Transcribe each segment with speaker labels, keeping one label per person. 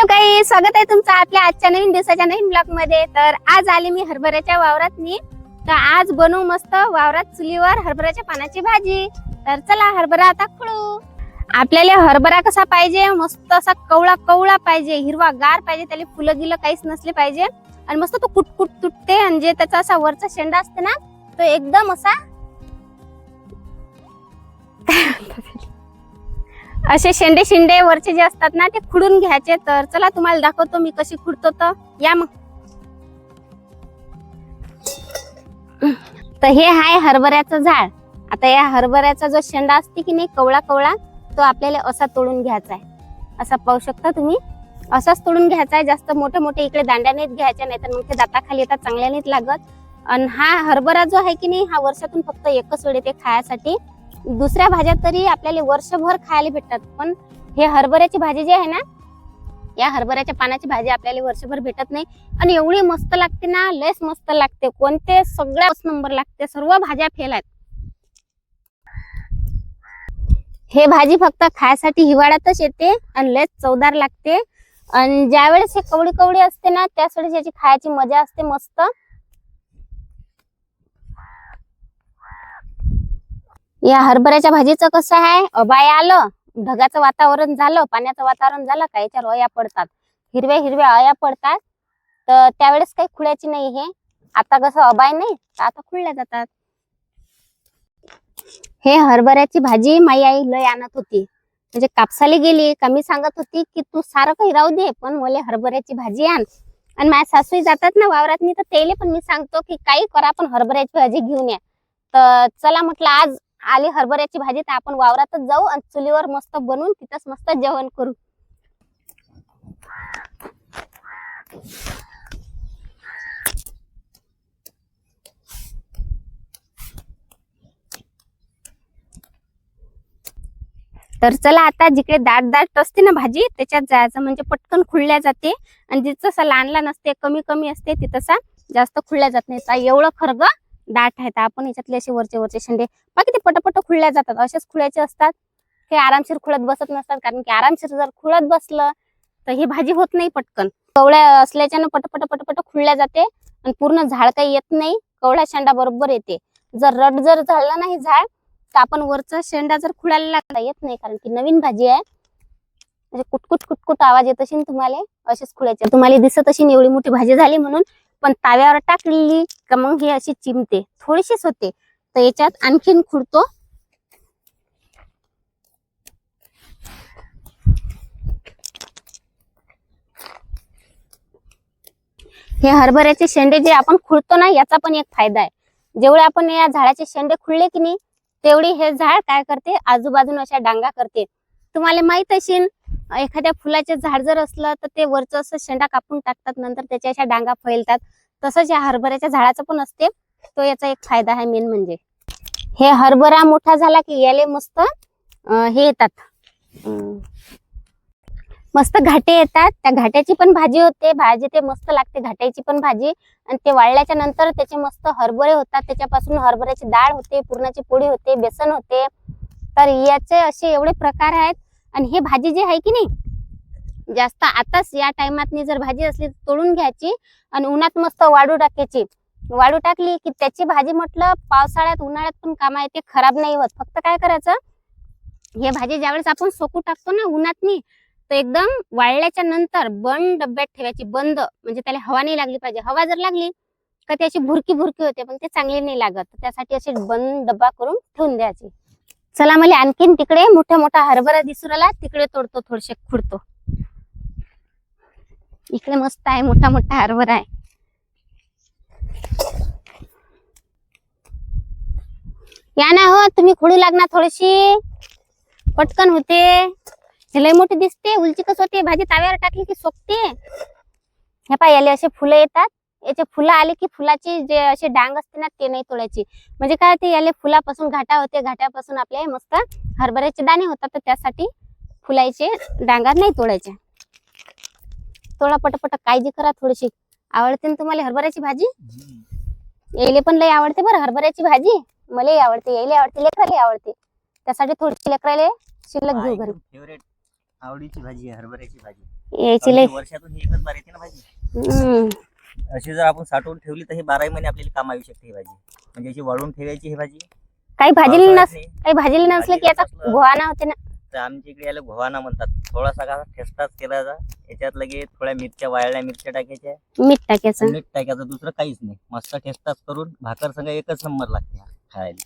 Speaker 1: Hello काही स्वागत आहे तुमचं आपल्या आजच्या नवीन दिवसाच्या नवीन ब्लॉगमध्ये. तर आज आले मी हरभऱ्याच्या वावरात मी. तर आज बनवू मस्त वावरात चुलीवर हरभऱ्याच्या पानाची भाजी. तर चला हरभरा आता खळू. आपल्याला हरभरा कसा पाहिजे? मस्त असा कवळा कवळा पाहिजे. हिरवा गार पाहिजे. त्याला फुलं गिलं काहीच नसले पाहिजे. आणि मस्त तो कुटकुट तुटते. आणि जे त्याचा असा वरचा शेंडा असते ना तो एकदम असा असे शेंडे शेंडे वरचे जे असतात ना ते खुडून घ्यायचे तर चला तुम्हाला दाखवतो मी कशी खुडतो तर. या मग. तर हे आहे हरभऱ्याचं झाड. आता या हरभऱ्याचा जो शेंडा असते की नाही कवळा कवळा तो आपल्याला असा तोडून घ्यायचा आहे. असा पाहू शकता तुम्ही. असाच तोडून घ्यायचा आहे. जास्त मोठे मोठे इकडे दांड्या नाहीत घ्यायच्या नाही तर मग ते दाताखाली येतात चांगल्या नाहीत लागत. आणि हा हरभरा जो आहे की नाही हा वर्षातून फक्त एकच वेळ येते खायासाठी. दुसऱ्या भाज्या तरी आपल्याला वर्षभर खायला भेटतात. पण हे हरभऱ्याची भाजी जी आहे ना या हरभऱ्याच्या पानाची भाजी आपल्याला वर्षभर भेटत नाही. आणि एवढी मस्त लागते ना लयच मस्त लागते. कोणते सगळ्याच नंबर लागते. सर्व भाज्या फेल आहेत. हे भाजी फक्त खायसाठी हिवाळ्यातच येते आणि लयच चवदार लागते. आणि ज्या वेळेस हे कवडी कवडी असते ना त्याच वेळेस याची खायची मजा असते मस्त. या हरभऱ्याच्या भाजीचं कसं आहे? अबाय आलं ढगाचं वातावरण झालं पाण्याचं वातावरण झालं का याच्यावर अया पडतात. हिरव्या हिरव्या अया पडतात. तर त्यावेळेस काही खुळ्याची नाही हे. आता कसं अबाय नाही तर आता खुळल्या जातात. हे हरभऱ्याची भाजी माई आई लय आणत होती. म्हणजे कापसाली गेली का मी सांगत होती की तू सारं काही राहू दे पण मला हरभऱ्याची भाजी आण. आणि माझ्या सासूही जातात ना वावरात मी तर तेले पण मी सांगतो की काही करा पण हरभऱ्याची भाजी घेऊन या. तर चला म्हटलं आज आली हरभऱ्याची भाजी तर आपण वावरातच जाऊ आणि चुलीवर मस्त बनवून तिथंच मस्त जेवण करू. तर चला आता जिकडे दाट दाट असते ना भाजी त्याच्यात जायचं म्हणजे पटकन खुलल्या जाते. आणि जिथं लहान लहान असते कमी कमी असते तिथं जास्त खुलल्या जात नाही. तर एवढं खरग दाट आहे तर आपण याच्यातले असे वरचे वरचे शेंडे बाकी ते पटपट खुळल्या जातात. असेच खुळ्याचे असतात. ते आरामशीर खुळत बसत नसतात. कारण की आरामशीर जर खुळत बसलं तर ही भाजी होत नाही पटकन. कवळ्या असल्याच्यानं पटपट पटपट खुळल्या जाते आणि पूर्ण झाड काही येत नाही. कवळ्या शेंडा बरोबर येते. जर रट जर झालं नाही झाड तर आपण वरचा शेंडा जर खुळायला लागला येत नाही. कारण की नवीन भाजी आहे. म्हणजे कुटकुट कुटकुट आवाज येत असेल तुम्हाला असेच खुळ्याचे. तुम्हाला दिसत असेल एवढी मोठी भाजी झाली म्हणून पण ताव्यावर टाकलेली का मग हे अशी चिमते थोडीशीच होते. तर याच्यात आणखीन खुडतो हे हरभऱ्याचे शेंडे जे आपण खुडतो ना याचा पण एक फायदा आहे. जेवढे आपण या झाडाचे शेंडे खुडले की नाही तेवढी हे झाड काय करते? आजूबाजून अशा डांगा करते. तुम्हाला माहीत असेल एखाद्या फुलाचे झाड जर असलं तर ते वरचं असं शेंडा कापून टाकतात नंतर त्याच्या अशा डांगा फैलतात. तसंच या हरभऱ्याच्या झाडाचं पण असते. तो याचा एक फायदा आहे मेन म्हणजे. हे हरभरा मोठा झाला की याले मस्त हे येतात. मस्त घाटे येतात. त्या घाट्याची पण भाजी होते. भाजी ते मस्त लागते. घाट्याची पण भाजी. आणि ते वाळल्याच्या नंतर त्याचे मस्त हरभरे होतात. त्याच्यापासून हरभऱ्याची डाळ होते पुरणाची पोळी होते बेसन होते. तर याचे असे एवढे प्रकार आहेत. आणि हे भाजी जी आहे की नाही जास्त आताच या टायमात जर भाजी असली तर तोडून घ्यायची आणि उन्हात मस्त वाळू टाकायची. वाळू टाकली की त्याची भाजी म्हटलं पावसाळ्यात उन्हाळ्यात पण कामा येते खराब नाही होत. फक्त काय करायचं? हे भाजी ज्यावेळेस आपण सोकू टाकतो ना उन्हातनी तर एकदम वाळल्याच्या नंतर बंद डब्यात ठेवायची बंद. म्हणजे त्याला हवा नाही लागली पाहिजे. हवा जर लागली का त्याची भुरकी भुरकी होते पण ते चांगली नाही लागत. त्यासाठी असे बंद डब्बा करून ठेवून द्यायची. चला मला आणखीन तिकडे मोठा मोठा हरभरा दिसू राहिला. तिकडे तोडतो थोडसे खुडतो. इकडे मस्त आहे मोठा मोठा हरभरा आहे. या ना हो तुम्ही खोडू लागणार थोडीशी. पटकन होते. हे लय मोठी दिसते उलची कस होते भाजी ताव्यावर टाकली की सोपते. हे पाय याले असे फुलं येतात. याचे फुलं आले की फुलाची जे असे डांग असते ना ते नाही तोडायची. म्हणजे काय ते याले फुलापासून घाटा होते घाट्यापासून आपले मस्त हरभऱ्याचे दाणे होतात तर त्यासाठी फुलाचे डांगा नाही तोडायचे. तोडा पटपट काळजी करा थोडीशी. आवडते ना तुम्हाला हरभऱ्याची भाजी? यायले पण लय आवडते बरं हरभऱ्याची भाजी. मलाही आवडते यायला आवडते लेकराला आवडते. त्यासाठी थोडीशी लेकराले शिल्लक घेऊ घरी
Speaker 2: फेवरेट आवडीची भाजी आहे हरभऱ्याची भाजी.
Speaker 1: यायची लय.
Speaker 2: वर्षातून एकच बार येते ना भाजी. अशी जर आपण साठवून ठेवली तर ही बाराही महिने आपल्याला काम येऊ शकते ही भाजी. म्हणजे अशी वाळवून ठेवायची ही भाजी.
Speaker 1: काही भाजीला
Speaker 2: पावसाळ्यात
Speaker 1: नस
Speaker 2: नाही.
Speaker 1: काही भाजीला नसलं की याचा
Speaker 2: नसलं.
Speaker 1: घोवाना होते ना.
Speaker 2: तर आमच्या इकडे याला घोवाना म्हणतात. थोडासा का ठेसताच केला याच्यात लगे थोड्या मिरच्या वाळल्या मिरच्या टाकायच्या.
Speaker 1: मीठ टाकायचं.
Speaker 2: मीठ टाकायचं दुसरं काहीच नाही. मस्त ठेसताच करून भाकर संग एकच नंबर लागते खायला.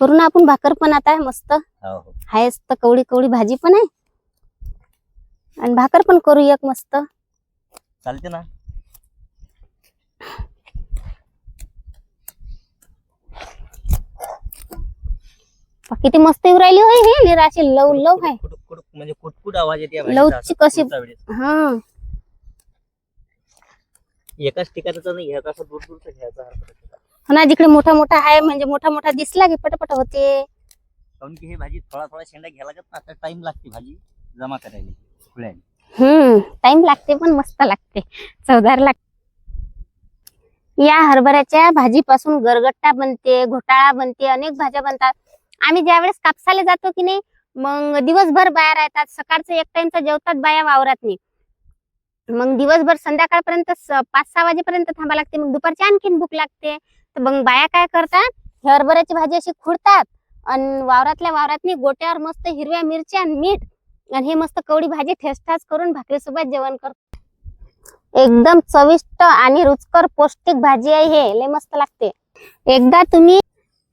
Speaker 1: करू ना आपण भाकर पण आता मस्त.
Speaker 2: हो हो.
Speaker 1: आहेच तर कवडी कवडी भाजी पण आहे. आणि भाकर पण करू एक मस्त.
Speaker 2: चालते ना.
Speaker 1: किती मस्त येऊ राहिली होय हे निराशी लव लव आहे.
Speaker 2: म्हणजे कुटकुट आवाज येते या
Speaker 1: लवची कशी-
Speaker 2: असं पुढचा वेळेस.
Speaker 1: हा.
Speaker 2: एकाच ठिकाणाचा नाही घ्यायचा असं दूर दूरचा घ्यायचा कारण
Speaker 1: हो ना जिकडे मोठा मोठा आहे म्हणजे मोठा मोठा दिसला की पटपट होते.
Speaker 2: की ही भाजी थोडा थोडा शेंडा घ्यायला लागत ना आता टाइम लागते भाजी जमा करायला. खुळ्याने
Speaker 1: हम्म टाइम लागते पण मस्त लागते. चवदार लागते. या हरभऱ्याच्या भाजीपासून गरगट्टा बनते घोटाळा बनते अनेक भाज्या बनतात. आम्ही ज्यावेळेस कापसाला जातो की नाही मग दिवसभर बाया राहतात सकाळचं एक टाइमचं जेवतात बाया वावरात नाही. मग दिवसभर संध्याकाळपर्यंत पाच सहा वाजेपर्यंत थांबा लागते मग दुपारची आणखीन भूक लागते. तर मग बाया काय करतात हरभऱ्याची भाजी अशी खुडतात आणि वावरातल्या वावरातनी गोट्यावर मस्त हिरव्या मिरच्या आणि मीठ आणि हे मस्त कवडी भाजी ठेसठास करून भाकरीसोबत जेवण करतो एकदम चविष्ट आणि रुचकर पौष्टिक भाजी आहे हे. लय मस्त लागते. एकदा तुम्ही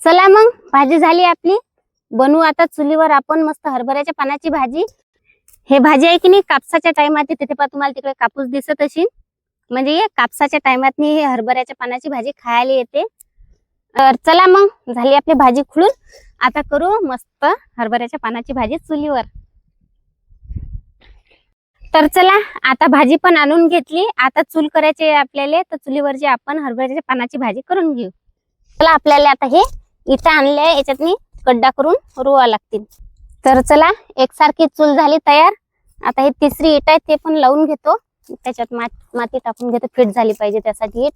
Speaker 1: चला मग भाजी झाली आपली. बनवू आता चुलीवर आपण मस्त हरभऱ्याच्या पानाची भाजी. हे भाजी आहे की नाही कापसाच्या टायमात तिथे पहा तुम्हाला तिकडे कापूस दिसत असेल. म्हणजे हे कापसाच्या टायमात हे हरभऱ्याच्या पानाची भाजी खायला येते. तर चला मग झाली आपली भाजी खुळून. आता करू मस्त हरभऱ्याच्या पानाची भाजी चुलीवर. तर चला आता भाजी पण आणून घेतली. आता चूल करायची आपल्याला तर चुलीवरची आपण हरभऱ्याच्या पानाची भाजी करून घेऊ. चला आपल्याला आता हे इथं आणले याच्यातनी गड्डा करून रुवा लागतील. तर चला एकसारखी चूल झाली तयार. आता हे तिसरी इट आहे ते पण लावून घेतो. त्याच्यात मा- माती टाकून घेतो फिट झाली पाहिजे त्यासाठी इट.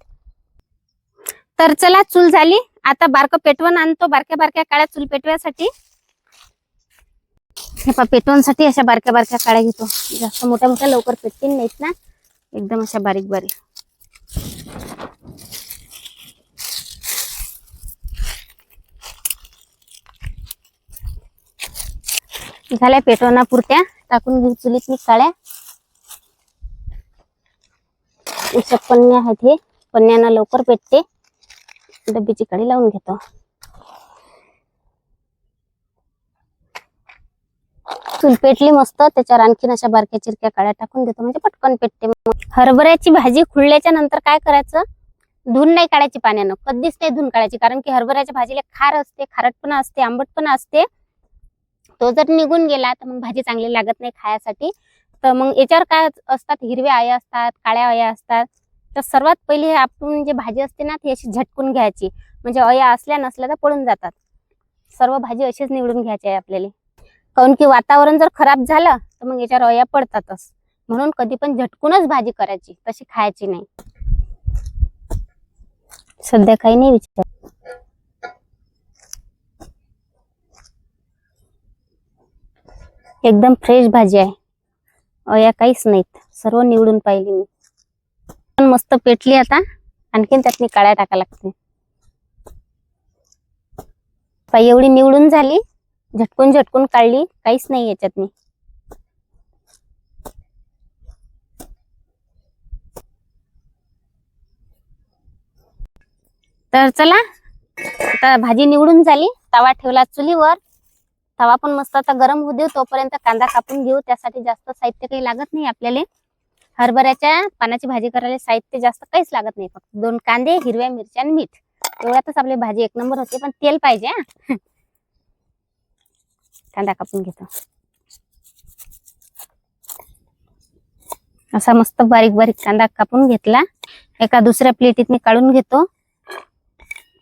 Speaker 1: तर चला चूल झाली. आता बारकं पेटवण आणतो बारक्या बारक्या काळ्या चूल पेटव्यासाठी. हे पहा पेटवणसाठी अशा बारक्या बारक्या काळ्या घेतो. जास्त मोठ्या मोठ्या लवकर पेटतील नाहीत ना. एकदम अशा बारीक बारीक. झाल्या पेटवणा पुरत्या. टाकून घेऊ चुलीत मी काळ्या. उसक पन्ने आहेत हे. पन्न्यानं लवकर पेटते. डब्बीची कडी लावून घेतो. चूल पेटली मस्त. त्याच्यावर आणखीन अशा बारक्या चिरक्या काळ्या टाकून देतो. म्हणजे पटकन पेटते. मग. हरभऱ्याची भाजी खुळल्याच्या नंतर काय करायचं? धुन नाही काढायची पाण्यानं. कधीच नाही धुन काढायची. कारण की हरभऱ्याच्या भाजीला खार असते खारटपणा असते आंबटपणा असते. तो जर निघून गेला तर मग भाजी चांगली लागत नाही खायासाठी. तर मग याच्यावर काय असतात? हिरव्या आया असतात काळ्या अया असतात. तर सर्वात पहिले आपण जे भाजी असते ना ती अशी झटकून घ्यायची. म्हणजे अया असल्या नसल्या तर पळून जातात. सर्व भाजी अशीच निवडून घ्यायची आहे आपल्याला. काऊन की वातावरण जर खराब झालं तर मग याच्यावर अया पडतातच. म्हणून कधी पण झटकूनच भाजी करायची तशी खायची नाही. सध्या काही नाही विचार. एकदम फ्रेश भाजी आहे. अया काहीच नाहीत. सर्व निवडून पाहिली मी. पण मस्त पेटली आता. आणखीन त्यातनी काळ्या टाका लागते पाय एवढी निवडून झाली. झटकून झटकून काढली. काहीच नाही याच्यातनी. तर चला. आता भाजी निवडून झाली. तवा ठेवला चुलीवर. तवा पण मस्त आता गरम होऊ देऊ तोपर्यंत कांदा कापून घेऊ. त्यासाठी जास्त साहित्य काही लागत नाही आपल्याला. हरभऱ्याच्या पानाची भाजी करायला साहित्य जास्त काहीच लागत नाही. फक्त दोन कांदे हिरव्या मिरच्या आणि मीठ. एवढ्यातच आपली भाजी एक नंबर होते पण तेल पाहिजे कांदा कापून घेतो. असा मस्त बारीक बारीक कांदा कापून घेतला. एका दुसऱ्या प्लेटीत मी काढून घेतो.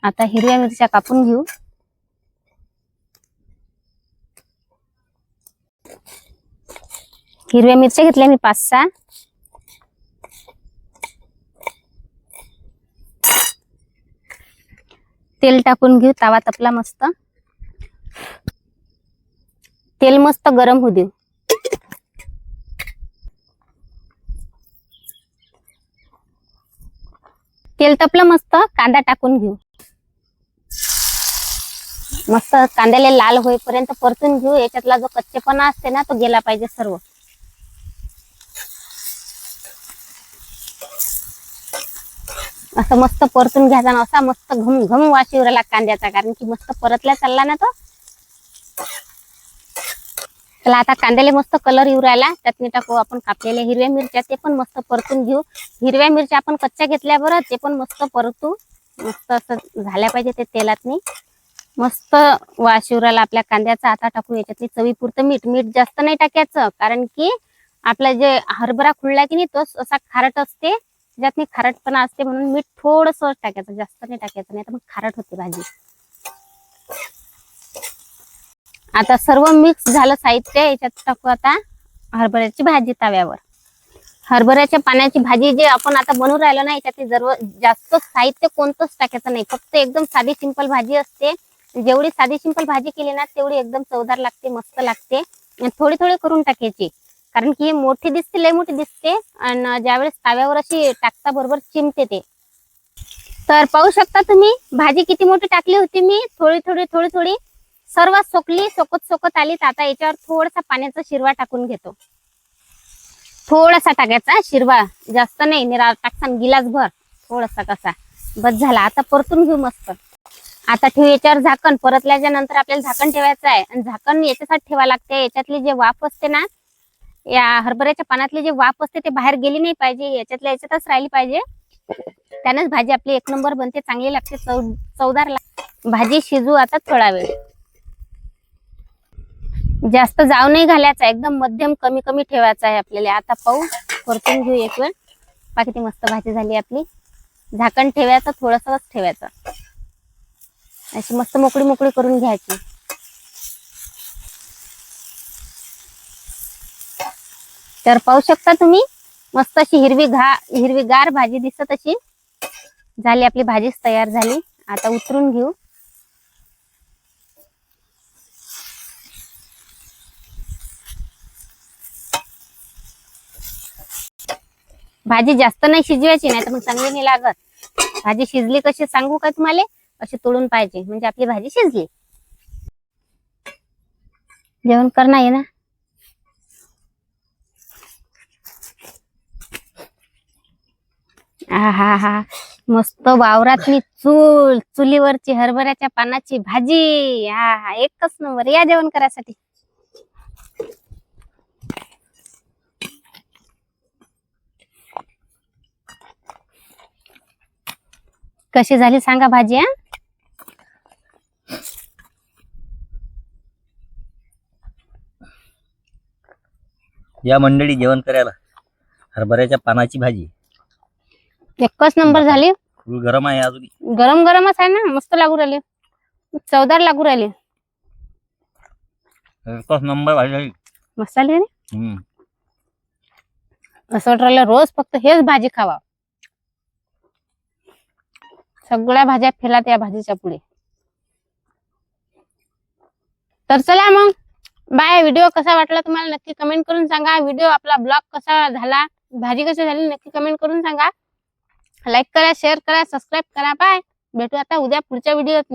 Speaker 1: आता हिरव्या मिरच्या कापून घेऊ. हिरव्या मिरच्या घेतल्या मी पाच सहा. तेल टाकून घेऊ तवा तपला मस्त. तेल मस्त गरम होऊ देऊ. तेल तपलं मस्त कांदा टाकून घेऊ. मस्त कांद्याला लाल होईपर्यंत परतून घेऊ. याच्यातला जो कच्चेपणा असते ना तो गेला पाहिजे सर्व. असं मस्त परतून घ्यायचा ना असा मस्त घम घम वास येऊ राहिला कांद्याचा. कारण की मस्त परतला चालला ना तो. चला आता कांद्याला मस्त कलर येऊ राहिला. त्यातनी टाकू आपण कापलेल्या हिरव्या मिरच्या ते पण मस्त परतून घेऊ. हिरव्या मिरच्या आपण कच्च्या घेतल्या ते पण मस्त परतू. मस्त असं झाल्या पाहिजे ते तेलातनी. मस्त वास शिवराला आपल्या कांद्याचा आता टाकू याच्यातली चवीपुरतं मीठ. मीठ जास्त नाही टाकायचं कारण की आपला जे हरभरा खुडला की नाही तोच असा खारट असते. त्याच्यात खारटपणा असते म्हणून मीठ थोडस टाकायचं जास्त नाही टाकायचं नाही तर मग खारट होते भाजी. आता सर्व मिक्स झालं साहित्य याच्यात टाकू आता हरभऱ्याची भाजी तव्यावर. हरभऱ्याच्या पाण्याची भाजी जे आपण आता बनवून राहिलो ना याच्यात सर्व जास्त साहित्य कोणतंच टाकायचं नाही. फक्त एकदम साधी सिंपल भाजी असते. जेवढी साधी सिंपल भाजी केली ना तेवढी एकदम चवदार लागते मस्त लागते. थोडी थोडी करून टाकायची. कारण की मोठी दिसते लय मोठी दिसते. आणि ज्यावेळेस ताव्यावर अशी टाकता बरोबर चिमते ते. तर पाहू शकता तुम्ही भाजी किती मोठी टाकली होती मी. थोडी थोडी थोडी थोडी सर्व सोकली सोकत सोकत आली. तर आता याच्यावर थोडासा पाण्याचा शिरवा टाकून घेतो. थोडासा टाकायचा शिरवा. जास्त नाही निरा टाकसान गिलास भर थोडासा कसा. बस झाला. आता परतून घेऊ मस्त. आता ठेवू याच्यावर झाकण. परतल्याच्या नंतर आपल्याला झाकण ठेवायचं आहे. आणि झाकण याच्यासाठी ठेवा लागते. याच्यातली जे वाफ असते ना या हरभऱ्याच्या पानातली जे वाफ असते ते बाहेर गेली नाही पाहिजे. याच्यातल्या याच्यातच राहिली पाहिजे. त्यानंच भाजी आपली एक नंबर बनते. चांगली लागते. चव चवदार लागते भाजी शिजू आता थोडा वेळ जास्त जाऊ नाही घालायचा. एकदम मध्यम कमी कमी ठेवायचा आहे आपल्याला. आता पाहू. परतून घेऊ एक वेळ. बाकी ती मस्त भाजी झाली आपली. झाकण ठेवायचं थोडस ठेवायचं. अशी मस्त मोकळी मोकळी करून घ्यायची. तर पाहू शकता तुम्ही मस्त अशी हिरवी घा हिरवीगार भाजी दिसत अशी. झाली आपली भाजीच तयार झाली. आता उतरून घेऊ. भाजी जास्त नाही शिजवायची नाही तर मग चांगली नाही लागत. भाजी शिजली कशी सांगू का तुम्हाला? अशी तोडून पाहिजे म्हणजे आपली भाजी शिजली. जेवण कर नाही ना? हा हा. मस्त वावरातली चूल चुलीवरची हरभऱ्याच्या पानाची भाजी. हा हा एकच नंबर. या जेवण करायसाठी. कशी झाली सांगा भाजी हा?
Speaker 2: या मंडळी जेवण करायला. हरभऱ्याच्या पानाची भाजी.
Speaker 1: एकच नंबर झाली.
Speaker 2: फुल गरम आहे अजून.
Speaker 1: गरम गरमच आहे ना मस्त लागू राहिली. चवदार लागू राहिली.
Speaker 2: एकच नंबर भाजी झाली.
Speaker 1: मस्त आली
Speaker 2: हम्म.
Speaker 1: असं वाटू राहिलं रोज फक्त हेच भाजी खावा. सगळ्या भाज्या फेलात या भाजीच्या पुढे. तर चला मग. बाय व्हिडिओ कसा वाटला तुम्हाला नक्की कमेंट करून सांगा. व्हिडिओ आपला ब्लॉग कसा झाला भाजी कशी झाली नक्की कमेंट करून सांगा. लाईक करा शेअर करा सबस्क्राईब करा. बाय भेटू आता उद्या पुढच्या व्हिडिओत